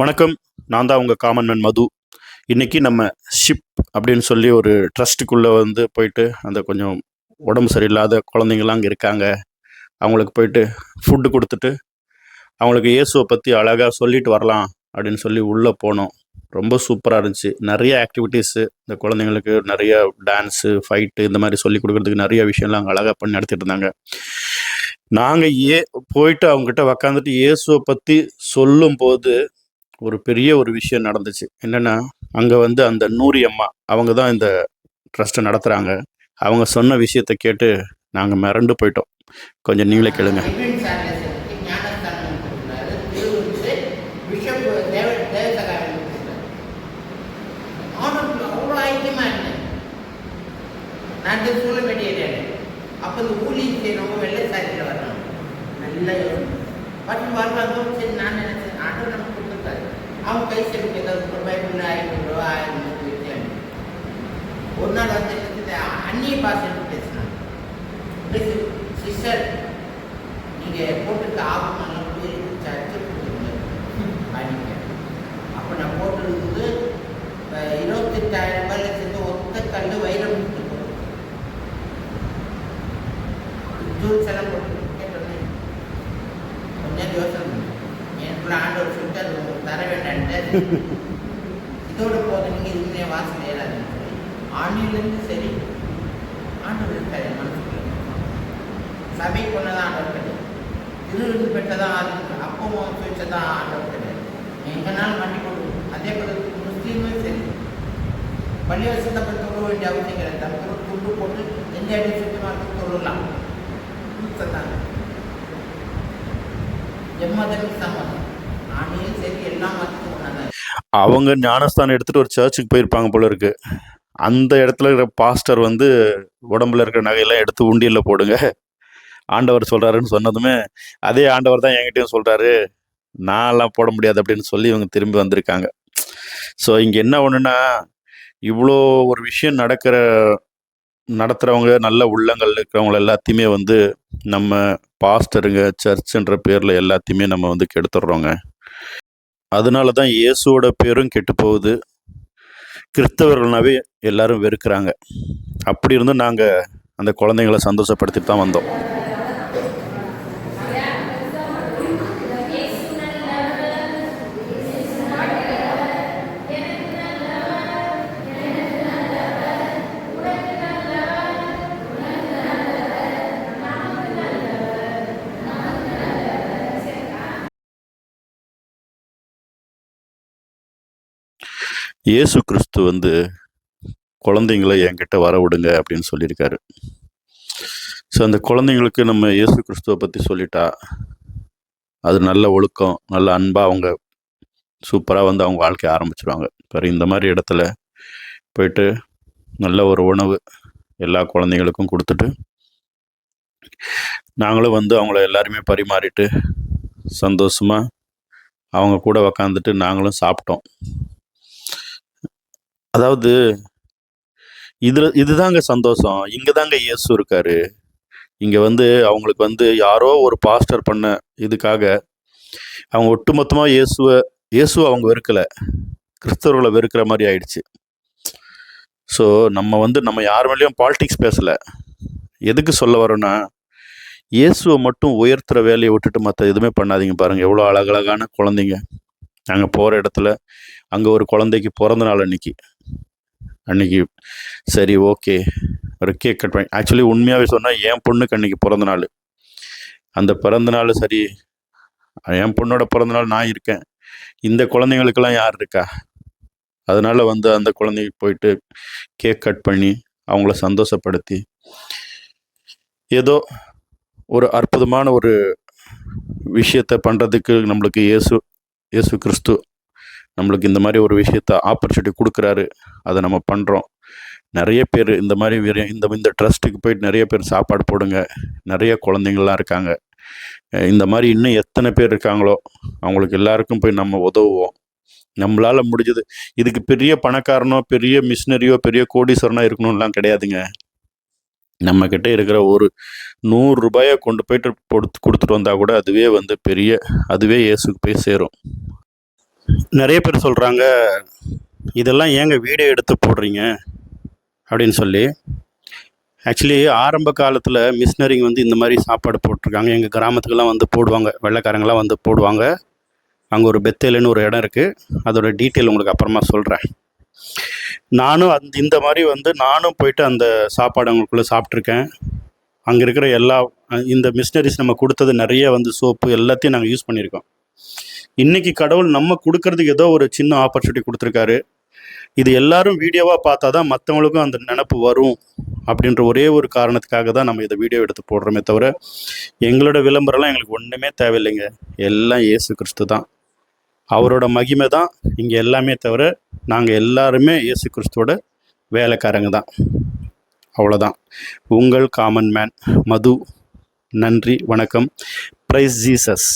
வணக்கம். நான் தான் உங்கள் காமன்மேன் மது. இன்றைக்கி நம்ம ஷிப் அப்படின்னு சொல்லி ஒரு ட்ரஸ்ட்டுக்குள்ளே வந்து போயிட்டு அந்த கொஞ்சம் உடம்பு சரியில்லாத குழந்தைங்களாம் அங்கே இருக்காங்க. அவங்களுக்கு போயிட்டு ஃபுட்டு கொடுத்துட்டு அவங்களுக்கு இயேசுவை பற்றி அழகாக சொல்லிட்டு வரலாம் அப்படின்னு சொல்லி உள்ளே போனோம். ரொம்ப சூப்பராக இருந்துச்சு. நிறைய ஆக்டிவிட்டீஸு இந்த குழந்தைங்களுக்கு நிறைய டான்ஸு ஃபைட்டு இந்த மாதிரி சொல்லி கொடுக்குறதுக்கு நிறைய விஷயம்லாம் அங்கே அழகாக பண்ணி நடத்திட்டு இருந்தாங்க. நாங்கள் ஏ போயிட்டு அவங்ககிட்ட உக்காந்துட்டு இயேசுவை பற்றி சொல்லும்போது ஒரு பெரிய ஒரு விஷயம் நடந்துச்சு. என்னென்னா அங்கே வந்து அந்த நூரி அம்மா அவங்க தான் இந்த ட்ரஸ்ட்டை நடத்துகிறாங்க அவங்க சொன்ன விஷயத்தை கேட்டு நாங்கள் மிரண்டு போயிட்டோம். கொஞ்சம் நீங்களே கேளுங்க. நான் அப்போ இந்த செய்யறவங்க வெள்ளை சாரியில் வர்றாங்க நல்ல பட் வருவாங்க சரி நான் நினைச்சேன் ஆட்டோ நமக்கு கொடுத்துருக்காரு அவன் கை செலுத்தி ஏதாவது ரூபாய்க்குள்ள ஐநூறு ரூபா ஆயிரம் ரூபாய் வச்சேன் ஒரு நாள் வந்து அந்நிய பாஷைன்னு பேசினாங்க சிஸ்டர் நீங்கள் போட்டுருக்க ஆபமெல்லாம் போய் சர்ச்சு கொடுத்துருங்க அப்படின்னு அப்போ நான் போட்டிருந்தது இருபத்தெட்டாயிரம் ரூபாயில் சேர்ந்து ஒத்த கல் வைரம் கொடுத்து ஜூல்ஸ் எல்லாம் போட்டு கேட்டோன்னே கொஞ்சம் யோசனை பண்ணேன். எனக்குள்ள ஆண்டவர் சொல்லிட்டு அது உங்களுக்கு தர வேண்டான்ட்டு இதோட போது நீங்கள் இதுமே வாசல் ஏறாதுன்னு சொல்லி சரி ஆண்டவர் இருக்காது மனசுக்குள்ள சபை கொண்டதான் ஆண்டவர் கிடையாது திருவிருந்து பெற்றதான் ஆண்டவர் அப்பவும் பெற்றதான் ஆண்டவர் கிடையாது எங்கனாலும் மண்டி கொடு அதே போல முஸ்லீமும் சரி. பள்ளிவாசத்தை பற்றி தொழ வேண்டிய அவசியம் கிடையாது. தப்பு துண்டு போட்டு எந்த அடி சுத்தமாக தொழலாம். தான் எம்மதம் சம்மதம். அவங்க ஞானஸ்தானம் எடுத்துகிட்டு ஒரு சர்ச்சுக்கு போயிருப்பாங்க போல இருக்கு. அந்த இடத்துல இருக்கிற பாஸ்டர் வந்து உடம்புல இருக்கிற நகையெல்லாம் எடுத்து உண்டியலில் போடுங்க. ஆண்டவர் சொல்கிறாருன்னு சொன்னதுமே அதே ஆண்டவர் தான் என்கிட்டயும் சொல்கிறாரு நான்லாம் போட முடியாது அப்படின்னு சொல்லி இவங்க திரும்பி வந்திருக்காங்க. ஸோ இங்கே என்ன ஒன்றுன்னா இவ்வளோ ஒரு விஷயம் நடக்கிற நடத்துகிறவங்க நல்ல உள்ளங்கள் இருக்கிறவங்க எல்லாத்தையுமே வந்து நம்ம பாஸ்டருங்க சர்ச்சுன்ற பேரில் எல்லாத்தையுமே நம்ம வந்து கெடுத்துடுறோங்க. அதனால தான் இயேசுவோட பேரும் கெட்டு போகுது. கிறிஸ்தவர்கள்னாவே எல்லாரும் வெறுக்கிறாங்க. அப்படி இருந்தும் நாங்கள் அந்த குழந்தைங்களை சந்தோஷப்படுத்திட்டு தான் வந்தோம். இயேசு கிறிஸ்து வந்து குழந்தைங்களை என்கிட்ட வர விடுங்க அப்படின்னு சொல்லியிருக்காரு. ஸோ அந்த குழந்தைங்களுக்கு நம்ம இயேசு கிறிஸ்துவை பற்றி சொல்லிட்டா அது நல்ல ஒழுக்கம் நல்ல அன்பாக அவங்க சூப்பராக வந்து அவங்க வாழ்க்கையை ஆரம்பிச்சிருவாங்க. பாரு இந்த மாதிரி இடத்துல போயிட்டு நல்ல ஒரு உணவு எல்லா குழந்தைங்களுக்கும் கொடுத்துட்டு நாங்களும் வந்து அவங்கள எல்லாருமே பரிமாறிட்டு சந்தோஷமாக அவங்க கூட உக்காந்துட்டு நாங்களும் சாப்பிட்டோம். அதாவது இதுல இதுதாங்க சந்தோஷம். இங்க தாங்க இயேசு இருக்காரு. இங்க வந்து அவங்களுக்கு வந்து யாரோ ஒரு பாஸ்டர் பண்ண இதுக்காக அவங்க ஒட்டுமொத்தமா இயேசுவ இயேசுவை அவங்க வெறுக்கல. கிறிஸ்தவர்களை வெறுக்கிற மாதிரி ஆயிடுச்சு. ஸோ நம்ம வந்து நம்ம யார் மேலேயும் பாலிடிக்ஸ் பேசல. எதுக்கு சொல்ல வரோன்னா இயேசுவை மட்டும் உயர்த்துற வேலையை விட்டுட்டு மற்ற எதுவுமே பண்ணாதீங்க பாருங்க. எவ்வளோ அழகழகான குழந்தைங்க. நாங்கள் போகிற இடத்துல அங்கே ஒரு குழந்தைக்கு பிறந்த நாள் அன்னைக்கு. அன்னைக்கு சரி ஓகே ஒரு கேக் கட் பண்ணி ஆக்சுவலி உண்மையாகவே சொன்னால் என் பொண்ணுக்கு அன்றைக்கி பிறந்த நாள். அந்த பிறந்த நாள் சரி என் பொண்ணோட பிறந்த நாள் நான் இருக்கேன். இந்த குழந்தைங்களுக்கெல்லாம் யார் இருக்கா? அதனால் வந்து அந்த குழந்தைக்கு போயிட்டு கேக் கட் பண்ணி அவங்கள சந்தோஷப்படுத்தி ஏதோ ஒரு அற்புதமான ஒரு விஷயத்தை பண்ணுறதுக்கு நம்மளுக்கு இயேசு இயேசு கிறிஸ்து நம்மளுக்கு இந்த மாதிரி ஒரு விஷயத்த ஆப்பர்ச்சுனிட்டி கொடுக்குறாரு. அதை நம்ம பண்ணுறோம் நிறைய பேர் இந்த மாதிரி இந்த இந்த ட்ரஸ்ட்டுக்கு போயிட்டு நிறைய பேர் சாப்பாடு போடுங்க. நிறைய குழந்தைங்கள்லாம் இருக்காங்க. இந்த மாதிரி இன்னும் எத்தனை பேர் இருக்காங்களோ அவங்களுக்கு எல்லாருக்கும் போய் நம்ம உதவுவோம். நம்மளால் முடிஞ்சது இதுக்கு பெரிய பணக்காரனோ பெரிய மிஷினரியோ பெரிய கோடீஸ்வரனோ இருக்கணும்லாம் கிடையாதுங்க. நம்மக்கிட்ட இருக்கிற ஒரு நூறு ரூபாயை கொண்டு போயிட்டு கொடுத்து கொடுத்துட்டு வந்தால் கூட அதுவே வந்து பெரிய அதுவே இயேசுக்கு போய் சேரும். நிறைய பேர் சொல்கிறாங்க இதெல்லாம் ஏங்க வீடியோ எடுத்து போடுறீங்க? அப்படின்னு சொல்லி. ஆக்சுவலி ஆரம்ப காலத்தில் மிஷினரிங்க வந்து இந்த மாதிரி சாப்பாடு போட்டிருக்காங்க. எங்கள் கிராமத்துக்கெல்லாம் வந்து போடுவாங்க. வெள்ளைக்காரங்களாம் வந்து போடுவாங்க. அங்கே ஒரு பெத்தேலுன்னு ஒரு இடம் இருக்குது அதோட டீட்டெயில் உங்களுக்கு அப்புறமா சொல்கிறேன் நானும் அந்த இந்த மாதிரி வந்து நானும் போயிட்டு அந்த சாப்பாடு அவங்களுக்குள்ளே சாப்பிட்ருக்கேன் அங்கே இருக்கிற எல்லா இந்த மிஷினரிஸ் நம்ம கொடுத்தது நிறைய வந்து சோப்பு எல்லாத்தையும் நாங்கள் யூஸ் பண்ணியிருக்கோம். இன்னைக்கு கடவுள் நம்ம கொடுக்கறதுக்கு ஏதோ ஒரு சின்ன ஆப்பர்ச்சுனிட்டி கொடுத்துருக்காரு. இது எல்லாரும் வீடியோவாக பார்த்தா தான் மற்றவங்களுக்கும் அந்த நினப்பு வரும் அப்படின்ற ஒரே ஒரு காரணத்துக்காக தான் நம்ம இதை வீடியோ எடுத்து போடுறோமே தவிர எங்களோட விளம்பரம்லாம் எங்களுக்கு ஒன்றுமே தேவையில்லைங்க. எல்லாம் இயேசு கிறிஸ்து தான். அவரோட மகிமை தான் இங்கே எல்லாமே தவிர நாங்கள் எல்லாருமே இயேசு கிறிஸ்துவோட வேலைக்காரங்க தான். அவ்வளோதான் உங்கள் காமன் மேன் மது. நன்றி வணக்கம். Price Jesus